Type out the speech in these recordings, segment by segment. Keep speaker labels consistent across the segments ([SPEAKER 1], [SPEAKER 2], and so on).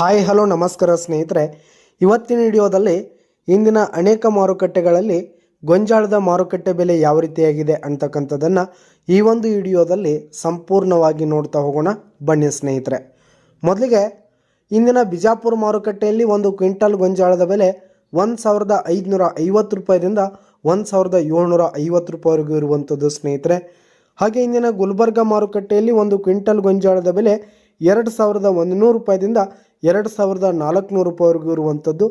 [SPEAKER 1] Hi, hello, ನಮಸ್ಕಾರ ಸ್ನೇಹಿತರೆ. ಇವತ್ತಿನ ವಿಡಿಯೋದಲ್ಲಿ ಇಂದಿನ ಅನೇಕ ಮಾರುಕಟ್ಟೆಗಳಲ್ಲಿ ಗೊಂಜಾಳದ ಮಾರುಕಟ್ಟೆ ಬೆಲೆ ಯಾವ ರೀತಿಯಾಗಿದೆ ಅಂತಕ್ಕಂಥದ್ದನ್ನು ಈ ಒಂದು ವಿಡಿಯೋದಲ್ಲಿ ಸಂಪೂರ್ಣವಾಗಿ ನೋಡ್ತಾ ಹೋಗೋಣ. ಬನ್ನಿ ಸ್ನೇಹಿತರೆ. ಮೊದಲಿಗೆ ಇಂದಿನ ಬಿಜಾಪುರ ಮಾರುಕಟ್ಟೆಯಲ್ಲಿ ಒಂದು ಕ್ವಿಂಟಲ್ ಗೊಂಜಾಳದ ಬೆಲೆ ಒಂದು ಸಾವಿರದ ಐದುನೂರ ಐವತ್ತು ರೂಪಾಯಿದಿಂದ ಒಂದು ಸಾವಿರದ ಏಳ್ನೂರ ಐವತ್ತು ರೂಪಾಯಿವರೆಗೂ ಇರುವಂಥದ್ದು ಸ್ನೇಹಿತರೆ. ಹಾಗೆ ಇಂದಿನ ಗುಲ್ಬರ್ಗ ಮಾರುಕಟ್ಟೆಯಲ್ಲಿ ಒಂದು ಕ್ವಿಂಟಲ್ ಗೊಂಜಾಳದ ಬೆಲೆ ಎರಡು ಸಾವಿರದ ಒಂದುನೂರು ರೂಪಾಯಿದಿಂದ ಎರಡು ಸಾವಿರದ ನಾಲ್ಕುನೂರು ರೂಪಾಯಿವರೆಗೂ ಇರುವಂಥದ್ದು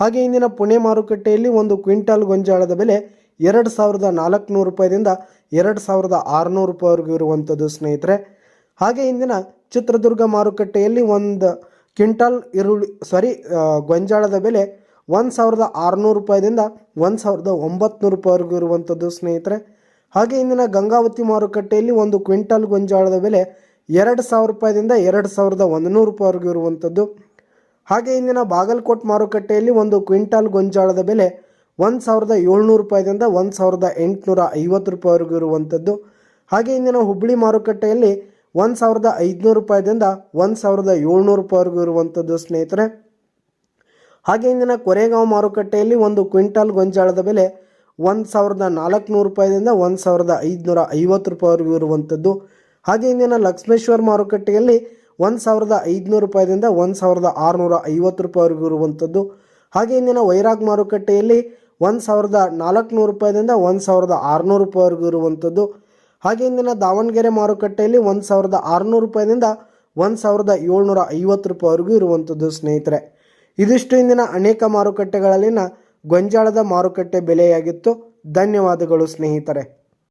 [SPEAKER 1] ಹಾಗೆ ಇಂದಿನ ಪುಣೆ ಮಾರುಕಟ್ಟೆಯಲ್ಲಿ ಒಂದು ಕ್ವಿಂಟಾಲ್ ಗೊಂಜಾಳದ ಬೆಲೆ ಎರಡು ಸಾವಿರದ ನಾಲ್ಕುನೂರು ರೂಪಾಯಿದಿಂದ ಎರಡು ಸಾವಿರದ ಆರುನೂರು ರೂಪಾಯಿವರೆಗೂ ಇರುವಂಥದ್ದು ಸ್ನೇಹಿತರೆ. ಹಾಗೆ ಇಂದಿನ ಚಿತ್ರದುರ್ಗ ಮಾರುಕಟ್ಟೆಯಲ್ಲಿ ಒಂದು ಕ್ವಿಂಟಾಲ್ ಈರುಳ್ಳಿ ಸಾರಿ ಗೊಂಜಾಳದ ಬೆಲೆ ಒಂದು ಸಾವಿರದ ಆರುನೂರು ರೂಪಾಯಿದಿಂದ ಒಂದು ಸಾವಿರದ ಒಂಬತ್ತು ರೂಪಾಯಿವರೆಗೂ ಇರುವಂಥದ್ದು ಸ್ನೇಹಿತರೆ. ಹಾಗೆ ಇಂದಿನ ಗಂಗಾವತಿ ಮಾರುಕಟ್ಟೆಯಲ್ಲಿ ಒಂದು ಕ್ವಿಂಟಾಲ್ ಗೊಂಜಾಳದ ಬೆಲೆ ಎರಡು ಸಾವಿರ ರೂಪಾಯಿದಿಂದ ಎರಡು ಸಾವಿರದ ಒಂದುನೂರು ರೂಪಾಯಿವರೆಗೂ ಇರುವಂಥದ್ದು. ಹಾಗೆ ಇಂದಿನ ಬಾಗಲಕೋಟ್ ಮಾರುಕಟ್ಟೆಯಲ್ಲಿ ಒಂದು ಕ್ವಿಂಟಾಲ್ ಗೊಂಜಾಳದ ಬೆಲೆ ಒಂದು ಸಾವಿರದ ಏಳ್ನೂರು ರೂಪಾಯಿದಿಂದ ಒಂದು ಸಾವಿರದ ಎಂಟುನೂರ ಐವತ್ತು ರೂಪಾಯಿವರೆಗೂ ಇರುವಂಥದ್ದು. ಹಾಗೆ ಇಂದಿನ ಹುಬ್ಬಳ್ಳಿ ಮಾರುಕಟ್ಟೆಯಲ್ಲಿ ಒಂದು ಸಾವಿರದ ಐದುನೂರು ರೂಪಾಯಿದಿಂದ ಒಂದು ಸಾವಿರದ ಏಳ್ನೂರು ರೂಪಾಯಿವರೆಗೂ ಇರುವಂಥದ್ದು ಸ್ನೇಹಿತರೆ. ಹಾಗೆ ಇಂದಿನ ಕೊರೆಗಾಂವ್ ಮಾರುಕಟ್ಟೆಯಲ್ಲಿ ಒಂದು ಕ್ವಿಂಟಾಲ್ ಗೊಂಜಾಳದ ಬೆಲೆ ಒಂದು ಸಾವಿರದ ನಾಲ್ಕುನೂರು ರೂಪಾಯಿದಿಂದ ಒಂದು ಸಾವಿರದ ಐದುನೂರ ಐವತ್ತು ರೂಪಾಯಿವರೆಗೂ ಇರುವಂಥದ್ದು. ಹಾಗೆ ಇಂದಿನ ಲಕ್ಷ್ಮೇಶ್ವರ ಮಾರುಕಟ್ಟೆಯಲ್ಲಿ ಒಂದು ಸಾವಿರದ ಐದುನೂರು ರೂಪಾಯಿದಿಂದ ಒಂದು ಸಾವಿರದ ಆರುನೂರ ಐವತ್ತು ರೂಪಾಯಿವರೆಗೂ ಇರುವಂಥದ್ದು. ಹಾಗೆ ಇಂದಿನ ವೈರಾಗ್ ಮಾರುಕಟ್ಟೆಯಲ್ಲಿ ಒಂದು ಸಾವಿರದ ನಾಲ್ಕುನೂರು ರೂಪಾಯಿದಿಂದ ಒಂದು ಸಾವಿರದ ಆರುನೂರು ರೂಪಾಯಿವರೆಗೂ ಇರುವಂಥದ್ದು. ಹಾಗೆ ಇಂದಿನ ದಾವಣಗೆರೆ ಮಾರುಕಟ್ಟೆಯಲ್ಲಿ ಒಂದು ಸಾವಿರದ ಆರುನೂರು ರೂಪಾಯಿದಿಂದ ಒಂದು ಸಾವಿರದ ಏಳ್ನೂರ ಐವತ್ತು ರೂಪಾಯಿವರೆಗೂ ಇರುವಂಥದ್ದು ಸ್ನೇಹಿತರೆ. ಇದಿಷ್ಟು ಇಂದಿನ ಅನೇಕ ಮಾರುಕಟ್ಟೆಗಳಲ್ಲಿನ ಗೊಂಜಾಳದ ಮಾರುಕಟ್ಟೆ ಬೆಲೆಯಾಗಿತ್ತು. ಧನ್ಯವಾದಗಳು ಸ್ನೇಹಿತರೆ.